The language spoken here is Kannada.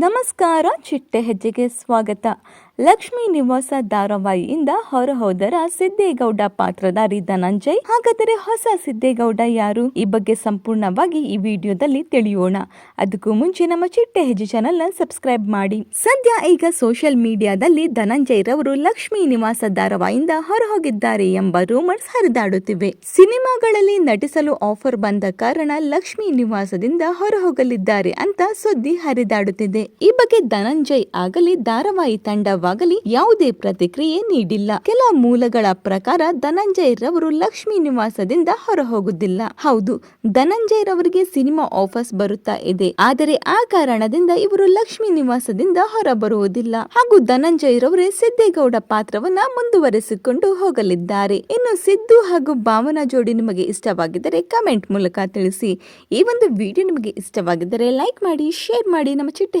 ನಮಸ್ಕಾರ, ಚಿಟ್ಟೆ ಹೆಜ್ಜೆಗೆ ಸ್ವಾಗತ. ಲಕ್ಷ್ಮೀ ನಿವಾಸ ಧಾರಾವಾಹಿಯಿಂದ ಹೊರಹೋದರ ಸಿದ್ದೇಗೌಡ ಪಾತ್ರಧಾರಿ ಧನಂಜಯ್. ಹಾಗಾದರೆ ಹೊಸ ಸಿದ್ದೇಗೌಡ ಯಾರು? ಈ ಬಗ್ಗೆ ಸಂಪೂರ್ಣವಾಗಿ ಈ ವಿಡಿಯೋದಲ್ಲಿ ತಿಳಿಯೋಣ. ಅದಕ್ಕೂ ಮುಂಚೆ ನಮ್ಮ ಚಿಟ್ಟೆ ಹೆಜ್ಜೆ ಚಾನೆಲ್ ಸಬ್ಸ್ಕ್ರೈಬ್ ಮಾಡಿ. ಸದ್ಯ ಈಗ ಸೋಷಿಯಲ್ ಮೀಡಿಯಾದಲ್ಲಿ ಧನಂಜಯ್ ರವರು ಲಕ್ಷ್ಮೀ ನಿವಾಸ ಧಾರಾವಾಹಿಯಿಂದ ಹೊರಹೋಗಿದ್ದಾರೆ ಎಂಬ ರೂಮರ್ಸ್ ಹರಿದಾಡುತ್ತಿವೆ. ಸಿನಿಮಾಗಳಲ್ಲಿ ನಟಿಸಲು ಆಫರ್ ಬಂದ ಕಾರಣ ಲಕ್ಷ್ಮೀ ನಿವಾಸದಿಂದ ಹೊರಹೋಗಲಿದ್ದಾರೆ ಅಂತ ಸುದ್ದಿ ಹರಿದಾಡುತ್ತಿದೆ. ಈ ಬಗ್ಗೆ ಧನಂಜಯ್ ಆಗಲಿ, ಧಾರಾವಾಹಿ ತಂಡವಾಗಲಿ ಯಾವುದೇ ಪ್ರತಿಕ್ರಿಯೆ ನೀಡಿಲ್ಲ. ಕೆಲ ಮೂಲಗಳ ಪ್ರಕಾರ ಧನಂಜಯ್ ರವರು ಲಕ್ಷ್ಮೀ ನಿವಾಸದಿಂದ ಹೊರಹೋಗುದಿಲ್ಲ ಹೌದು, ಧನಂಜಯ್ ರವರಿಗೆ ಸಿನಿಮಾ ಆಫರ್ಸ್ ಬರುತ್ತಾ ಇದೆ. ಆದರೆ ಆ ಕಾರಣದಿಂದ ಇವರು ಲಕ್ಷ್ಮೀ ನಿವಾಸದಿಂದ ಹೊರಬರುವುದಿಲ್ಲ. ಹಾಗೂ ಧನಂಜಯ್ ರವರೇ ಸಿದ್ದೇಗೌಡ ಪಾತ್ರವನ್ನ ಮುಂದುವರೆಸಿಕೊಂಡು ಹೋಗಲಿದ್ದಾರೆ. ಇನ್ನು ಸಿದ್ದು ಹಾಗೂ ಭಾವನಾ ಜೋಡಿ ನಿಮಗೆ ಇಷ್ಟವಾಗಿದ್ದರೆ ಕಮೆಂಟ್ ಮೂಲಕ ತಿಳಿಸಿ. ಈ ಒಂದು ವಿಡಿಯೋ ನಿಮಗೆ ಇಷ್ಟವಾಗಿದ್ದರೆ ಲೈಕ್ ಮಾಡಿ, ಶೇರ್ ಮಾಡಿ. ನಮ್ಮ ಚಿಟ್ಟೆ